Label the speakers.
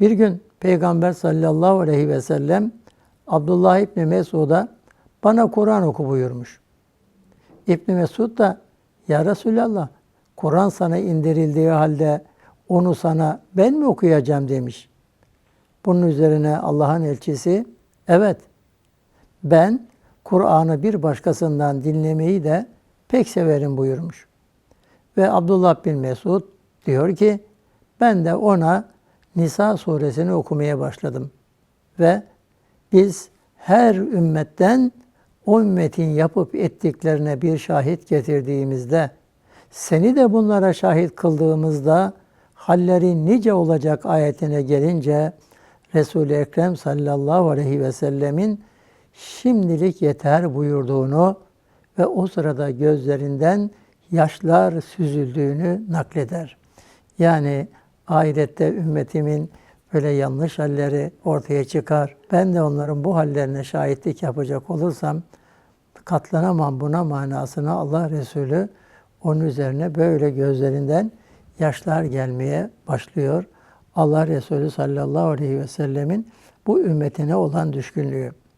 Speaker 1: Bir gün Peygamber sallallahu aleyhi ve sellem Abdullah İbni Mesud'a bana Kur'an oku buyurmuş. İbni Mesud da ya Resulallah Kur'an sana indirildiği halde onu sana ben mi okuyacağım demiş. Bunun üzerine Allah'ın elçisi evet ben Kur'an'ı bir başkasından dinlemeyi de pek severim buyurmuş. Ve Abdullah bin Mesud diyor ki ben de ona Nisa suresini okumaya başladım. Ve biz her ümmetten o ümmetin yapıp ettiklerine bir şahit getirdiğimizde, seni de bunlara şahit kıldığımızda halleri nice olacak ayetine gelince Resul-i Ekrem sallallahu aleyhi ve sellemin şimdilik yeter buyurduğunu ve o sırada gözlerinden yaşlar süzüldüğünü nakleder. Yani ahirette ümmetimin böyle yanlış halleri ortaya çıkar. Ben de onların bu hallerine şahitlik yapacak olursam katlanamam buna manasını Allah Resulü onun üzerine böyle gözlerinden yaşlar gelmeye başlıyor. Allah Resulü sallallahu aleyhi ve sellemin bu ümmetine olan düşkünlüğü.